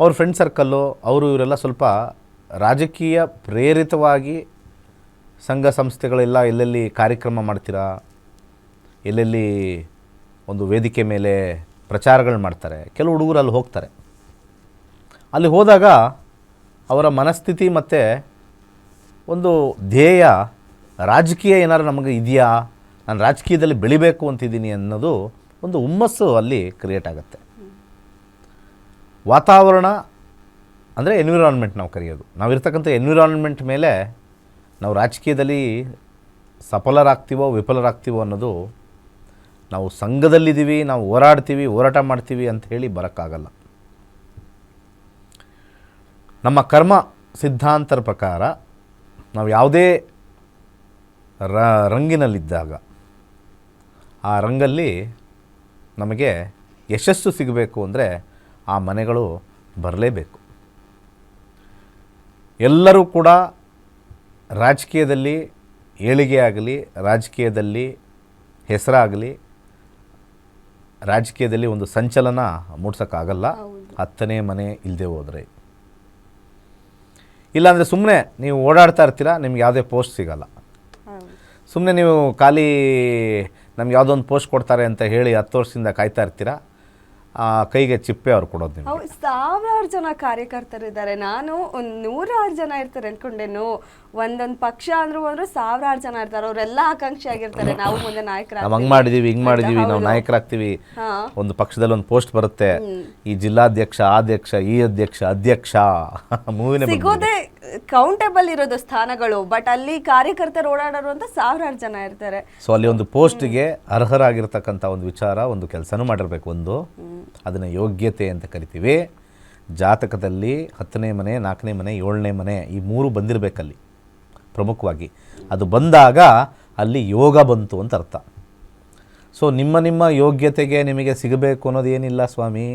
ಅವ್ರ friend circle ಅವರು ಇವರೆಲ್ಲ ಸ್ವಲ್ಪ ರಾಜಕೀಯ ಪ್ರೇರಿತವಾಗಿ ಸಂಘ ಸಂಸ್ಥೆಗಳೆಲ್ಲ ಎಲ್ಲೆಲ್ಲಿ ಕಾರ್ಯಕ್ರಮ ಮಾಡ್ತೀರಾ, ಎಲ್ಲೆಲ್ಲಿ ಒಂದು ವೇದಿಕೆ ಮೇಲೆ ಪ್ರಚಾರಗಳು ಮಾಡ್ತಾರೆ, ಕೆಲವು ಹುಡುಗರು ಅಲ್ಲಿ ಹೋಗ್ತಾರೆ. ಅಲ್ಲಿ ಹೋದಾಗ ಅವರ ಮನಸ್ಥಿತಿ ಮತ್ತು ಒಂದು ಧ್ಯೇಯ ರಾಜಕೀಯ ಏನಾದ್ರು ನಮಗೆ ಇದೆಯಾ, ನಾನು ರಾಜಕೀಯದಲ್ಲಿ ಬೆಳಿಬೇಕು ಅಂತಿದ್ದೀನಿ ಅನ್ನೋದು ಒಂದು ಹುಮ್ಮಸ್ಸು ಅಲ್ಲಿ ಕ್ರಿಯೇಟ್ ಆಗುತ್ತೆ. ವಾತಾವರಣ ಅಂದರೆ ಎನ್ವಿರಾನ್ಮೆಂಟ್ ನಾವು ಕರೆಯೋದು. ನಾವಿರ್ತಕ್ಕಂಥ ಎನ್ವಿರಾನ್ಮೆಂಟ್ ಮೇಲೆ ನಾವು ರಾಜಕೀಯದಲ್ಲಿ ಸಫಲರಾಗ್ತೀವೋ, ವಿಫಲರಾಗ್ತೀವೋ ಅನ್ನೋದು ನಾವು ಸಂಘದಲ್ಲಿದ್ದೀವಿ, ನಾವು ಹೋರಾಡ್ತೀವಿ, ಹೋರಾಟ ಮಾಡ್ತೀವಿ ಅಂತ ಹೇಳಿ ಬರೋಕ್ಕಾಗಲ್ಲ. ನಮ್ಮ ಕರ್ಮ ಸಿದ್ಧಾಂತರ ಪ್ರಕಾರ ನಾವು ಯಾವುದೇ ರ, ರಂಗಿನಲ್ಲಿದ್ದಾಗ ಆ ರಂಗಲ್ಲಿ ನಮಗೆ ಯಶಸ್ಸು ಸಿಗಬೇಕು ಅಂದರೆ ಆ ಮನೆಗಳು ಬರಲೇಬೇಕು. ಎಲ್ಲರೂ ಕೂಡ ರಾಜಕೀಯದಲ್ಲಿ ಏಳಿಗೆ ಆಗಲಿ ರಾಜಕೀಯದಲ್ಲಿ ಹೆಸರಾಗಲಿ ರಾಜಕೀಯದಲ್ಲಿ ಒಂದು ಸಂಚಲನ ಮೂಡ್ಸೋಕ್ಕಾಗಲ್ಲ. ಹತ್ತನೇ ಮನೆ ಇಲ್ಲದೆ ಹೋದರೆ. ಇಲ್ಲಾಂದರೆ ಸುಮ್ಮನೆ ನೀವು ಓಡಾಡ್ತಾ ಇರ್ತೀರಾ ನಿಮ್ಗೆ ಯಾವುದೇ ಪೋಸ್ಟ್ ಸಿಗಲ್ಲ. ಸುಮ್ಮನೆ ನೀವು ಖಾಲಿ ನಮ್ಗೆ ಯಾವುದೋ ಒಂದು ಪೋಸ್ಟ್ ಕೊಡ್ತಾರೆ ಅಂತ ಹೇಳಿ ಹತ್ತು ವರ್ಷದಿಂದ ಕಾಯ್ತಾ ಇರ್ತೀರಾ ಕೈಗೆ ಚಿಪ್ಪೆ ಅವ್ರು ಕೊಡೋದು ನಿಮಗೆ. ಹೌದು ಸಾವಿರಾರು ಜನ ಕಾರ್ಯಕರ್ತರಿದ್ದಾರೆ ನಾನು ಒಂದು ನೂರಾರು ಜನ ಇರ್ತಾರೆ ಅನ್ಕೊಂಡೇನು. ಒಂದೊಂದು ಪಕ್ಷ ಅಂದ್ರು ಅಂದ್ರೆ ಸಾವಿರಾರು ಜನ ಇರ್ತಾರೆ. ಅವರೆಲ್ಲ ಆಕಾಂಕ್ಷಿ ಆಗಿರ್ತಾರೆ. ನಾವು ಮುಂದೆ ನಾಯಕರ ನಾವು ಹಂಗ್ ಮಾಡಿದೀವಿ ಹಿಂಗ್ ಮಾಡಿದೀವಿ ನಾವು ನಾಯಕರಾಗ್ತೀವಿ. ಒಂದು ಪಕ್ಷದಲ್ಲಿ ಒಂದು ಪೋಸ್ಟ್ ಬರುತ್ತೆ. ಈ ಜಿಲ್ಲಾಧ್ಯಕ್ಷ ಅಧ್ಯಕ್ಷ ಈ ಅಧ್ಯಕ್ಷ ಅಧ್ಯಕ್ಷ. ಮೂವಿನ ಸಿಗೋದೇ ಕೌಂಟೇಬಲ್ ಇರೋದು ಸ್ಥಾನಗಳು ಬಟ್ ಅಲ್ಲಿ ಕಾರ್ಯಕರ್ತರು ಓಡಾಡೋರು ಅಂತ ಸಾವಿರಾರು ಜನ ಇರ್ತಾರೆ. ಸೊ ಅಲ್ಲಿ ಒಂದು ಪೋಸ್ಟ್ಗೆ ಅರ್ಹರಾಗಿರ್ತಕ್ಕಂಥ ಒಂದು ವಿಚಾರ, ಒಂದು ಕೆಲಸನೂ ಮಾಡಿರಬೇಕು ಒಂದು. ಅದನ್ನು ಯೋಗ್ಯತೆ ಅಂತ ಕರಿತೀವಿ. ಜಾತಕದಲ್ಲಿ ಹತ್ತನೇ ಮನೆ, ನಾಲ್ಕನೇ ಮನೆ, ಏಳನೇ ಮನೆ ಈ ಮೂರು ಬಂದಿರಬೇಕಲ್ಲಿ ಪ್ರಮುಖವಾಗಿ. ಅದು ಬಂದಾಗ ಅಲ್ಲಿ ಯೋಗ ಬಂತು ಅಂತ ಅರ್ಥ. ಸೊ ನಿಮ್ಮ ನಿಮ್ಮ ಯೋಗ್ಯತೆಗೆ ನಿಮಗೆ ಸಿಗಬೇಕು ಅನ್ನೋದೇನಿಲ್ಲ ಸ್ವಾಮಿ.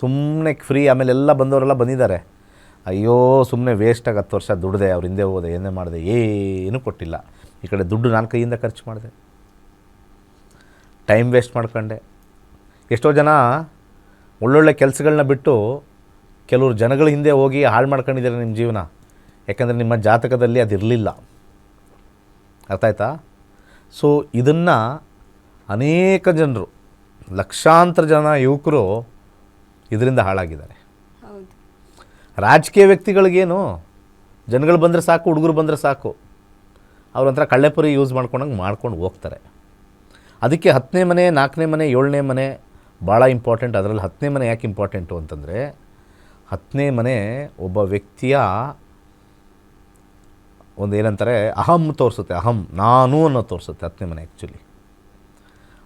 ಸುಮ್ಮನೆ ಫ್ರೀ ಆಮೇಲೆ ಎಲ್ಲ ಬಂದವರೆಲ್ಲ ಬಂದಿದ್ದಾರೆ. ಅಯ್ಯೋ ಸುಮ್ಮನೆ ವೇಸ್ಟಾಗಿ ಹತ್ತು ವರ್ಷ ದುಡ್ದೆ, ಅವ್ರ ಹಿಂದೆ ಹೋದೆ, ಏನೇ ಮಾಡಿದೆ, ಏನೂ ಕೊಟ್ಟಿಲ್ಲ. ಈ ಕಡೆ ದುಡ್ಡು ನಾನು ಕೈಯಿಂದ ಖರ್ಚು ಮಾಡಿದೆ. ಟೈಮ್ ವೇಸ್ಟ್ ಮಾಡ್ಕೊಂಡೆ. ಎಷ್ಟೋ ಜನ ಒಳ್ಳೊಳ್ಳೆ ಕೆಲಸಗಳನ್ನ ಬಿಟ್ಟು ಕೆಲವರು ಜನಗಳ ಹಿಂದೆ ಹೋಗಿ ಹಾಳು ಮಾಡ್ಕೊಂಡಿದ್ದಾರೆ ನಿಮ್ಮ ಜೀವನ. ಯಾಕಂದರೆ ನಿಮ್ಮ ಜಾತಕದಲ್ಲಿ ಅದಿರಲಿಲ್ಲ ಅರ್ಥ ಆಯ್ತಾ? ಸೊ ಇದನ್ನು ಅನೇಕ ಜನರು, ಲಕ್ಷಾಂತರ ಜನ ಯುವಕರು ಇದರಿಂದ ಹಾಳಾಗಿದ್ದಾರೆ. ರಾಜಕೀಯ ವ್ಯಕ್ತಿಗಳಿಗೇನು? ಜನಗಳು ಬಂದರೆ ಸಾಕು, ಹುಡುಗರು ಬಂದರೆ ಸಾಕು. ಅವ್ರಂತರ ಕಳ್ಳೆಪುರಿ ಯೂಸ್ ಮಾಡ್ಕೊಂಡಂಗೆ ಮಾಡ್ಕೊಂಡು ಹೋಗ್ತಾರೆ. ಅದಕ್ಕೆ ಹತ್ತನೇ ಮನೆ, ನಾಲ್ಕನೇ ಮನೆ, ಏಳನೇ ಮನೆ ಭಾಳ ಇಂಪಾರ್ಟೆಂಟ್ ಅದರಲ್ಲಿ ಹತ್ತನೇ ಮನೆ ಯಾಕೆ ಇಂಪಾರ್ಟೆಂಟು ಅಂತಂದರೆ, ಹತ್ತನೇ ಮನೆ ಒಬ್ಬ ವ್ಯಕ್ತಿಯ ಒಂದು ಏನಂತಾರೆ, ಅಹಂ ತೋರಿಸುತ್ತೆ. ಅಹಂ, ನಾನು ಅನ್ನೋ ತೋರಿಸುತ್ತೆ ಹತ್ತನೇ ಮನೆ ಆ್ಯಕ್ಚುಲಿ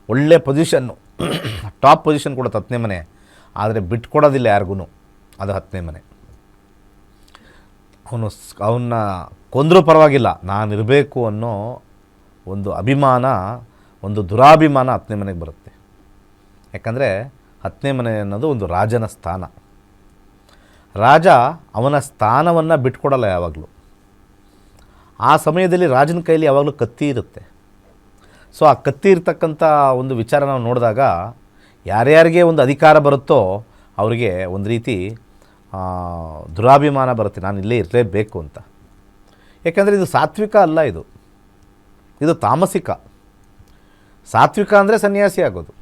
ಒಳ್ಳೆ ಪೊಸಿಷನ್ನು ಟಾಪ್ ಪೊಸಿಷನ್ ಕೊಡುತ್ತೆ ಹತ್ತನೇ ಮನೆ. ಆದರೆ ಬಿಟ್ಕೊಡೋದಿಲ್ಲ ಯಾರಿಗೂ ಅದು ಹತ್ತನೇ ಮನೆ. ಅವನು ಅವನ್ನ ಕೊಂದರೂ ಪರವಾಗಿಲ್ಲ. ನಾನಿರಬೇಕು ಅನ್ನೋ ಒಂದು ಅಭಿಮಾನ, ಒಂದು ದುರಾಭಿಮಾನ ಹತ್ತನೇ ಮನೆಗೆ ಬರುತ್ತೆ. ಯಾಕಂದರೆ ಹತ್ತನೇ ಮನೆ ಅನ್ನೋದು ಒಂದು ರಾಜನ ಸ್ಥಾನ. ರಾಜ ಅವನ ಸ್ಥಾನವನ್ನು ಬಿಟ್ಕೊಡಲ್ಲ ಯಾವಾಗಲೂ. ಆ ಸಮಯದಲ್ಲಿ ರಾಜನ ಕೈಲಿ ಯಾವಾಗಲೂ ಕತ್ತಿ ಇರುತ್ತೆ. ಸೊ, ಆ ಕತ್ತಿ ಇರ್ತಕ್ಕಂಥ ಒಂದು ವಿಚಾರ ನಾವು ನೋಡಿದಾಗ ಯಾರ್ಯಾರಿಗೆ ಒಂದು ಅಧಿಕಾರ ಬರುತ್ತೋ ಅವರಿಗೆ ಒಂದು ರೀತಿ ದುರಾಭಿಮಾನ ಬರುತ್ತೆ. ನಾನು ಇಲ್ಲೇ ಇರಲೇಬೇಕು ಅಂತ. ಯಾಕೆಂದರೆ ಇದು ಸಾತ್ವಿಕ ಅಲ್ಲ ಇದು. ಇದು ತಾಮಸಿಕ. ಸಾತ್ವಿಕ ಅಂದರೆ ಸನ್ಯಾಸಿ ಆಗೋದು.